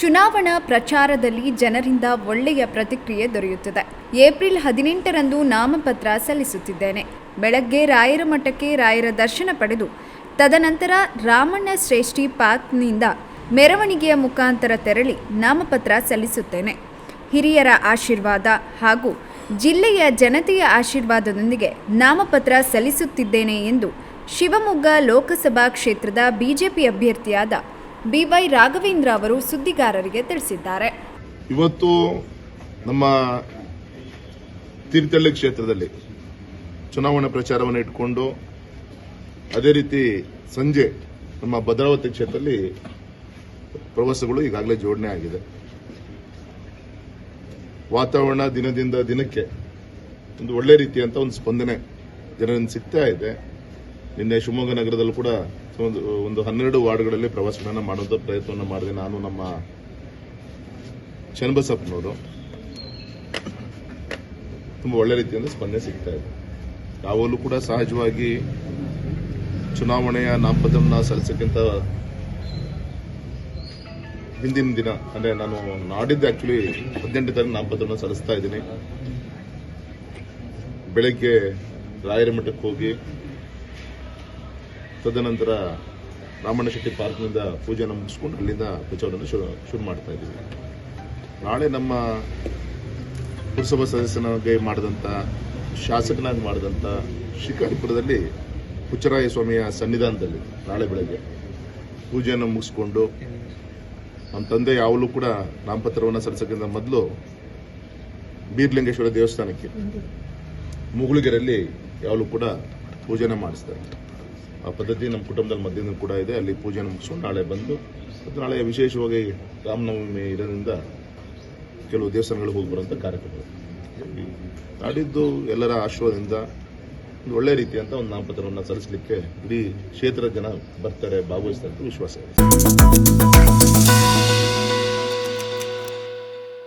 ಚುನಾವಣಾ ಪ್ರಚಾರದಲ್ಲಿ ಜನರಿಂದ ಒಳ್ಳೆಯ ಪ್ರತಿಕ್ರಿಯೆ ದೊರೆಯುತ್ತದೆ. ಏಪ್ರಿಲ್ ಹದಿನೆಂಟರಂದು ನಾಮಪತ್ರ ಸಲ್ಲಿಸುತ್ತಿದ್ದೇನೆ. ಬೆಳಗ್ಗೆ ರಾಯರ ಮಠಕ್ಕೆ ರಾಯರ ದರ್ಶನ ಪಡೆದು, ತದನಂತರ ರಾಮಣ್ಣ ಶ್ರೇಷ್ಠಿ ಪಾರ್ಕ್ನಿಂದ ಮೆರವಣಿಗೆಯ ಮುಖಾಂತರ ತೆರಳಿ ನಾಮಪತ್ರ ಸಲ್ಲಿಸುತ್ತೇನೆ. ಹಿರಿಯರ ಆಶೀರ್ವಾದ ಹಾಗೂ ಜಿಲ್ಲೆಯ ಜನತೆಯ ಆಶೀರ್ವಾದದೊಂದಿಗೆ ನಾಮಪತ್ರ ಸಲ್ಲಿಸುತ್ತಿದ್ದೇನೆ ಎಂದು ಶಿವಮೊಗ್ಗ ಲೋಕಸಭಾ ಕ್ಷೇತ್ರದ ಬಿಜೆಪಿ ಅಭ್ಯರ್ಥಿಯಾದ ಬಿವೈ ರಾಘವೇಂದ್ರ ಅವರು ಸುದ್ದಿಗಾರರಿಗೆ ತಿಳಿಸಿದ್ದಾರೆ. ಇವತ್ತು ನಮ್ಮ ತೀರ್ಥಹಳ್ಳಿ ಕ್ಷೇತ್ರದಲ್ಲಿ ಚುನಾವಣಾ ಪ್ರಚಾರವನ್ನು ಇಟ್ಕೊಂಡು ಅದೇ ರೀತಿ ಸಂಜೆ ನಮ್ಮ ಭದ್ರಾವತಿ ಕ್ಷೇತ್ರದಲ್ಲಿ ಪ್ರವಾಸಗಳು ಈಗಾಗಲೇ ಜೋಡಣೆ ಆಗಿದೆ. ವಾತಾವರಣ ದಿನದಿಂದ ದಿನಕ್ಕೆ ಒಂದು ಒಳ್ಳೆ ರೀತಿಯಂತ ಒಂದು ಸ್ಪಂದನೆ ಜನರಿಂದ ಸಿಗ್ತಾ ಇದೆ. ನಿನ್ನೆ ಶಿವಮೊಗ್ಗ ನಗರದಲ್ಲೂ ಕೂಡ ಒಂದು ಒಂದು ಹನ್ನೆರಡು ವಾರ್ಡ್ಗಳಲ್ಲಿ ಪ್ರವಾಸಗಳನ್ನು ಮಾಡುವಂಥ ಪ್ರಯತ್ನವನ್ನು ಮಾಡಿದೆ ನಾನು ನಮ್ಮ ಚನ್ನಬಸಪ್ಪನವರು. ತುಂಬ ಒಳ್ಳೆ ರೀತಿಯಿಂದ ಸ್ಪಂದನೆ ಸಿಗ್ತಾ ಇದೆ. ಯಾವಾಗಲೂ ಕೂಡ ಸಹಜವಾಗಿ ಚುನಾವಣೆಯ ನಾಮಪತ್ರವನ್ನು ಸಲ್ಲಿಸೋಕ್ಕಿಂತ ಹಿಂದಿನ ದಿನ, ಅಂದರೆ ನಾನು ನಾಡಿದ್ದು ಆ್ಯಕ್ಚುಲಿ ಹದಿನೆಂಟು ತಾರೀಕು ನಾಮಪತ್ರವನ್ನು ಸಲ್ಲಿಸ್ತಾ ಇದ್ದೀನಿ. ಬೆಳಗ್ಗೆ ರಾಯರ ಮಠಕ್ಕೆ ಹೋಗಿ ತದನಂತರ ರಾಮಣ್ಣ ಶೆಟ್ಟಿ ಪಾರ್ಕ್ನಿಂದ ಪೂಜೆನ ಮುಗಿಸ್ಕೊಂಡು ಅಲ್ಲಿಂದ ಪ್ರಚಾರವನ್ನು ಶುರು ಶುರು ಮಾಡ್ತಾ ಇದ್ದೀವಿ. ನಾಳೆ ನಮ್ಮ ಪುರಸಭಾ ಸದಸ್ಯನಾಗಿ ಮಾಡಿದಂಥ ಶಾಸಕನಾಗಿ ಮಾಡಿದಂಥ ಶಿಕಾರಿಪುರದಲ್ಲಿ ಹುಚ್ಚರಾಯ ಸ್ವಾಮಿಯ ಸನ್ನಿಧಾನದಲ್ಲಿ ನಾಳೆ ಬೆಳಗ್ಗೆ ಪೂಜೆಯನ್ನು ಮುಗಿಸ್ಕೊಂಡು ನಮ್ಮ ತಂದೆ ಯಾವಲೂ ಕೂಡ ನಾಮಪತ್ರವನ್ನು ಸಲ್ಲಿಸೋಕ್ಕಿಂತ ಮೊದಲು ಬೀರ್ಲಿಂಗೇಶ್ವರ ದೇವಸ್ಥಾನಕ್ಕೆ ಮುಗುಳುಗೆರೆಯಲ್ಲಿ ಯಾವಲೂ ಕೂಡ ಪೂಜೆನ ಮಾಡಿಸ್ತಾರೆ. ಆ ಪದ್ಧತಿ ನಮ್ಮ ಕುಟುಂಬದಲ್ಲಿ ಮಧ್ಯದಿಂದ ಕೂಡ ಇದೆ. ಅಲ್ಲಿ ಪೂಜೆ ಮುಗಿಸ್ಕೊಂಡು ನಾಳೆ ಬಂದು, ಮತ್ತು ನಾಳೆ ವಿಶೇಷವಾಗಿ ರಾಮನವಮಿ ಇರೋದ್ರಿಂದ ಕೆಲವು ದೇವಸ್ಥಾನಗಳಿಗೆ ಹೋಗಿ ಬರುವಂಥ ಕಾರ್ಯಕ್ರಮ ನಾಡಿದ್ದು ಎಲ್ಲರ ಆಶೀರ್ವಾದದಿಂದ ಒಂದು ಒಳ್ಳೆ ರೀತಿಯಂತ ಒಂದು ನಾಮಪತ್ರವನ್ನು ಸಲ್ಲಿಸಲಿಕ್ಕೆ ಇಡೀ ಕ್ಷೇತ್ರದ ಜನ ಬರ್ತಾರೆ, ಭಾಗವಹಿಸ್ತಾರೆ ಅಂತ ವಿಶ್ವಾಸ ಇದೆ.